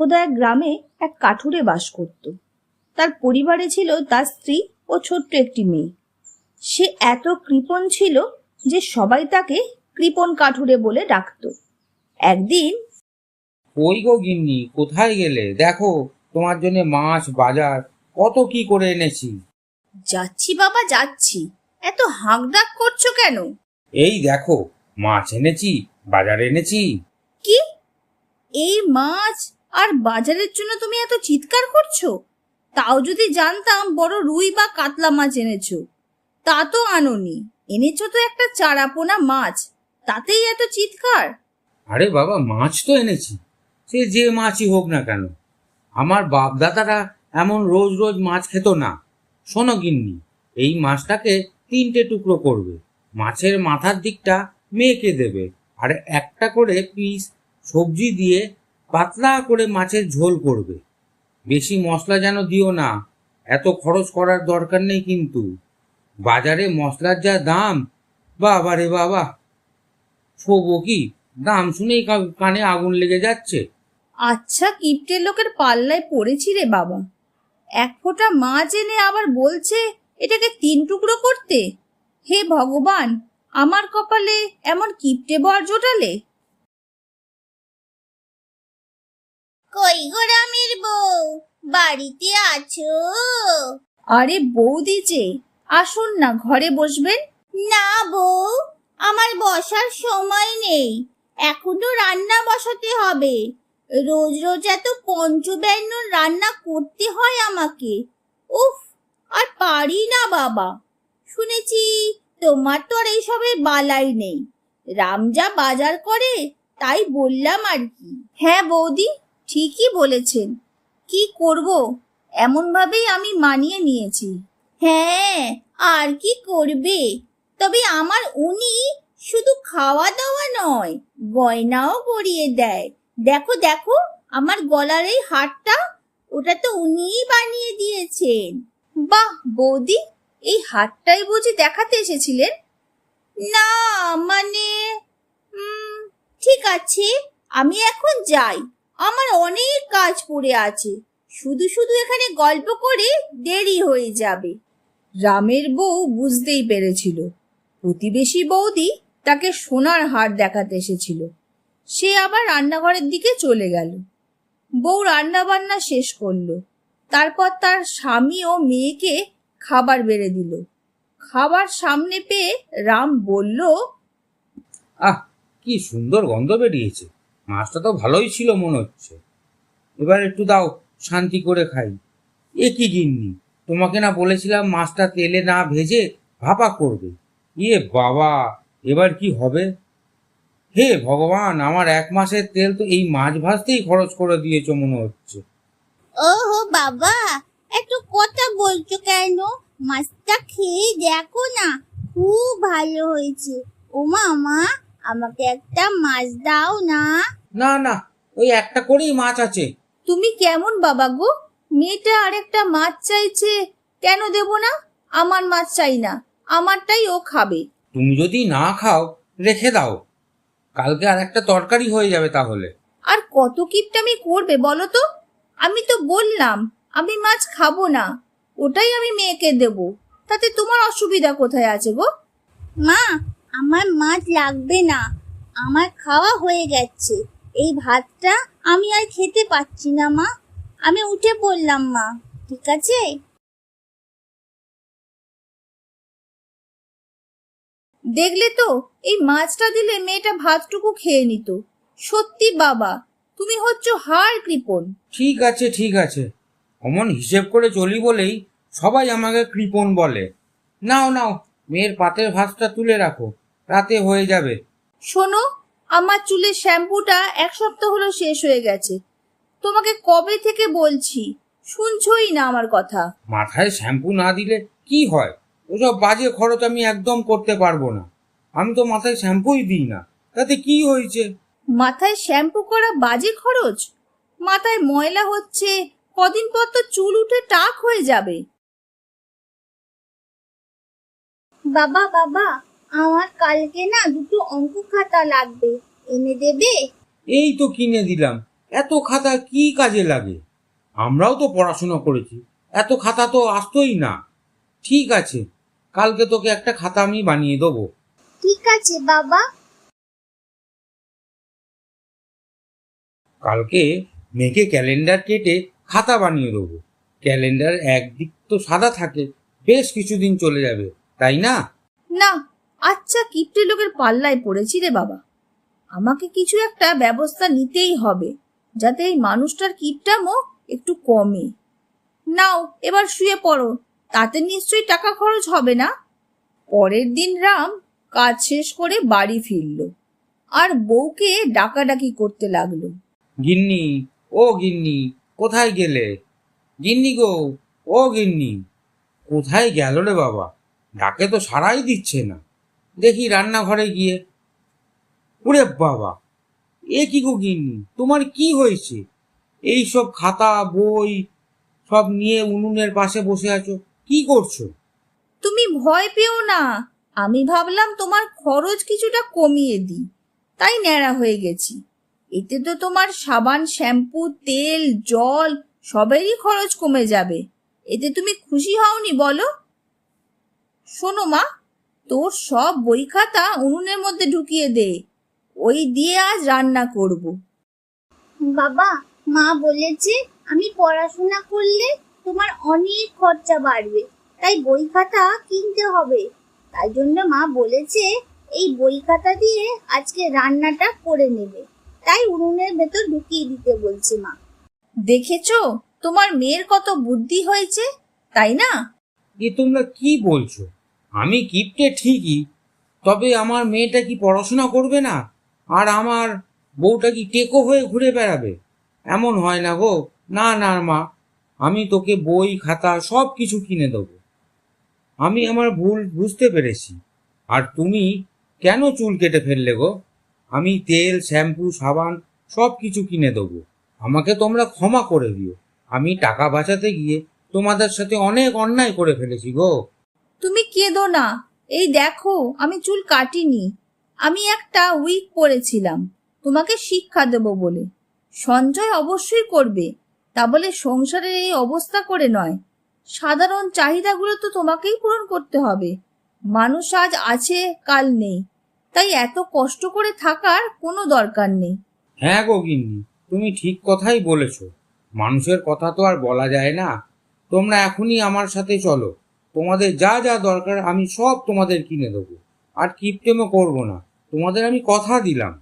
একদা এক গ্রামে এক কাঠুরে বাস করত। তার পরিবারে ছিল তার স্ত্রী ও ছোট্ট একটি মেয়ে। সে এত কৃপণ ছিল যে সবাই তাকে কৃপণ কাঠুরে বলে ডাকত। একদিন ওই গো গিন্নি কোথায় গেলে? দেখো তোমার জন্য মাছ বাজার কত কি করে এনেছি। যাচ্ছি বাবা যাচ্ছি। এত হাঁক ডাক করছ কেন? এই দেখো মাছ এনেছি বাজার এনেছি। কি? এই মাছ? আর বাজারের জন্য তুমি এত চিৎকার করছ? তাও যদি জানতাম বড় রুই বা কাতলা মাছ এনেছো। তা তো আনোনি। এনেছো তো একটা চারাপোনা মাছ। তাতেই এত চিৎকার? আরে বাবা, মাছ তো এনেছি। সে যে মাছই হোক না কেন। আমার বাপদাদারা এমন রোজ রোজ মাছ খেত না। শোনো গিন্নি, এই মাছটাকে তিনটে টুকরো করবে। মাছের মাথার দিকটা মেয়েকে দেবে। আর একটা করে পিস সবজি দিয়ে পাতলা করে মাছের ঝোল করবে। বেশি মশলা যেন দিও না। এত খরচ করার দরকার নেই কিন্তু। বাজারে মশলার যা দাম, বাবা রে বাবা। শোবো কি? দাম শুনেই কানে আগুন লেগে যাচ্ছে। আচ্ছা কিপ্টের লোকের পাল্লায় পড়েছি রে বাবা। এক ফোঁটা মাছ এনে আবার বলছে, এটাকে তিন টুকরো করতে? হে ভগবান, আমার কপালে এমন কিপ্টে বর জোটালে। কই গো রামের বউ? বাড়িতে আছো? আরে বৌদি যে আসুন না ঘরে বসবেন? না বউ আমার বসার সময় নেই। এখনও রান্না বসাতে হবে। রোজ রোজ এত পঞ্চব্যঞ্জন রান্না করতে হয় আমাকে। উফ আর পারি না বাবা। শুনেছি তোমার তো আর এইসবের বালাই নেই। রাম যা বাজার করে তাই বললাম আর কি। হ্যাঁ বৌদি ঠিকই বলেছেন। কি করব? এমন ভাবেই আমি মানিয়ে নিয়েছি। হ্যাঁ আর কি করবে? তবে আমার উনি শুধু খাওয়া দাওয়া নয়, গয়নাও পরিয়ে দেয়। দেখো দেখো, আমার গলার এই হারটা ওটা তো উনিই বানিয়ে দিয়েছেন। বাহ, বৌদি, এই হারটাই বুঝি দেখাতে এসেছিলেন? না মানে ঠিক আছে, আমি এখন যাই। আমার অনেক কাজ পড়ে আছে। শুধু শুধু এখানে গল্প করে দেরি হয়ে যাবে। রামের বউ বুঝতেই পেরেছিল। প্রতিবেশী বৌদি তাকে সোনার হার দেখাতে এসেছিল। সে আবার রান্নাঘরের দিকে চলে গেল। বউ রান্না বান্না শেষ করল। তারপর তার স্বামী ও মেয়েকে খাবার বেড়ে দিল। খাবার সামনে পেয়ে রাম বলল, আহ, কি সুন্দর গন্ধ বেরিয়েছে। মাছটা তো ভালোই ছিল মনে হচ্ছে। এবার একটু দাও, শান্তি করে খাই। এ কি গিন্নি? তোমাকে না বলেছিলাম মাছটা তেলে না ভেজে ভাপা করবে। ইয়ে বাবা, এবার কি হবে? হে ভগবান, আমার এক মাসের তেল তো এই মাছ ভাজতেই খরচ করে দিয়েছ মনে হচ্ছে। ওহো বাবা, একটু কথা বলছো কেন? মাছটা খেয়ে দেখো না, খুব ভালো হয়েছে। ও মামা আমাকে একটা মাছ দাও না। না না ওই একটা করেই মাছ আছে। তুমি কেমন বাবা গো? মেয়েটা আরেকটা মাছ চাইছে কেন দেব না? আমার মাছ চাই না আমারটাই ও খাবে। তুমি যদি না খাও রেখে দাও। কালকে আর একটা তরকারি হয়ে যাবে তাহলে। আর কত কিপটামি করবে বলো তো? আমি তো বললাম আমি মাছ খাব না ওটাই আমি মেয়েকে দেব। তাতে তোমার অসুবিধা কোথায় আছে গো? মা আমার মাছ লাগবে না আমার খাওয়া হয়ে গেছে। এই ভাতটা আমি আর খেতে পাচ্ছি না মা। আমি উঠে পড়লাম মা। ঠিক আছে? দেখলে তো এই মাছটা দিলে মেয়েটা ভাতটুকু খেয়ে নিত। সত্যি বাবা তুমি হচ্ছ হার কৃপণ। ঠিক আছে ঠিক আছে। অমন হিসেব করে চলি বলেই সবাই আমাকে কৃপণ বলে। নাও নাও মেয়ের পাতের ভাতটা তুলে রাখো। রাতে হয়ে যাবে। শোনো আমার চুলের শ্যাম্পুটা এক সপ্তাহ হলো শেষ হয়ে গেছে। তোমাকে কবে থেকে বলছি? শুনছই না আমার কথা। মাথায় শ্যাম্পু না দিলে কি হয়? ওসব বাজে খরচ আমি একদম করতে পারব না। আমি তো মাথায় শ্যাম্পুই দিই না। তাতে কি হয়েছে? মাথায় শ্যাম্পু করা বাজে খরচ? মাথায় ময়লা হচ্ছে কদিন পর তো চুল উঠে টাক হয়ে যাবে। বাবা বাবা আমার কালকে না দুটো অঙ্ক খাতা লাগবে। এনে দেবে? এই তো কিনে দিলাম। এত খাতা কি কাজে লাগে? আমরাও তো পড়াশোনা করেছি। এত খাতা তো আসতোই না। ঠিক আছে কালকে তোকে একটা খাতা আমি বানিয়ে দেবো। ঠিক আছে বাবা। কালকে মেঘে ক্যালেন্ডার কেটে খাতা বানিয়ে দেবো। ক্যালেন্ডার একদিক তো সাদা থাকে বেশ কিছুদিন চলে যাবে তাই না? না আচ্ছা কিপ্টে লোকের পাল্লায় পড়েছি রে বাবা। আমাকে কিছু একটা ব্যবস্থা নিতেই হবে, যাতে এই মানুষটার কিপটামও একটু কমে। নাও, এবার শুয়ে পড়ো, তাতে নিশ্চয়ই টাকা খরচ হবে না। পরের দিন রাম কাজ শেষ করে বাড়ি ফিরল, আর বউকে ডাকাডাকি করতে লাগল। গিন্নি, ও গিন্নি, কোথায় গেলে? গিন্নি গো, ও গিন্নি, কোথায় গেল রে বাবা? ডাকে তো সারাই দিচ্ছে না। দেখি রান্নাঘরে গিয়ে। ওরে বাবা, এ কি গো গিন্নি, তোমার কি হয়েছে? এই সব খাতা, বই সব নিয়ে উনুনের পাশে বসে আছো, কি করছ? তুমি ভয় পেও না, আমি ভাবলাম তোমার খরচ কিছুটা কমিয়ে দিই, তাই ন্যাড়া হয়ে গেছি। এতে তো তোমার সাবান, শ্যাম্পু, তেল, জল সবেরই খরচ কমে যাবে, এতে তুমি খুশি হওনি বলো? শোনো মা তোর সব বই খাতা উনুনের মধ্যে ঢুকিয়ে দে। ওই দিয়ে আজ রান্না করব। বাবা মা বলেছে আমি পড়াশোনা করলে তোমার অনেক খরচা বাড়বে তাই বই খাতা কিনতে হবে। তাই জন্য মা বলেছে এই বই খাতা দিয়ে আজকে রান্নাটা করে নেবে। তাই উনুনের ভেতর ঢুকিয়ে দিতে বলছে মা। দেখেছ তোমার মেয়ের কত বুদ্ধি হয়েছে তাই না? এ তোমরা কি বলছো? আমি কিপটে ঠিকই, তবে আমার মেয়েটা কি পড়াশোনা করবে না? আর আমার বউটা কি টেকো হয়ে ঘুরে বেড়াবে? এমন হয় না গো। না না, মা, আমি তোকে বই, খাতা সব কিছু কিনে দেবো। আমি আমার ভুল বুঝতে পেরেছি। আর তুমি কেন চুল কেটে ফেললে গো? আমি তেল, শ্যাম্পু, সাবান সব কিছু কিনে দেবো। আমাকে তোমরা ক্ষমা করে দিও। আমি টাকা বাঁচাতে গিয়ে তোমাদের সাথে অনেক অন্যায় করে ফেলেছি গো। তুমি কেঁদো না। এই দেখো, আমি চুল কাটিনি। আমি একটা উইক পরেছিলাম। তোমাকে শিক্ষা দেব বলে। সঞ্চয় অবশ্যই করবে। তা বলে সংসারের এই অবস্থা করে নয়। সাধারণ চাহিদাগুলো তো তোমাকেই পূরণ করতে হবে। মানুষ আজ আছে, কাল নেই। তাই এত কষ্ট করে থাকার কোনো দরকার নেই। হ্যাঁ গো গিন্নি, তুমি ঠিক কথাই বলেছ। মানুষের কথা তো আর বলা যায় না। তোমরা এখনই আমার সাথে চলো। তোমাদের যা যা দরকার, আমি সব তোমাদের কিনে দেবো। আর কিপটেমও করব না। তোমাদের আমি কথা দিলাম।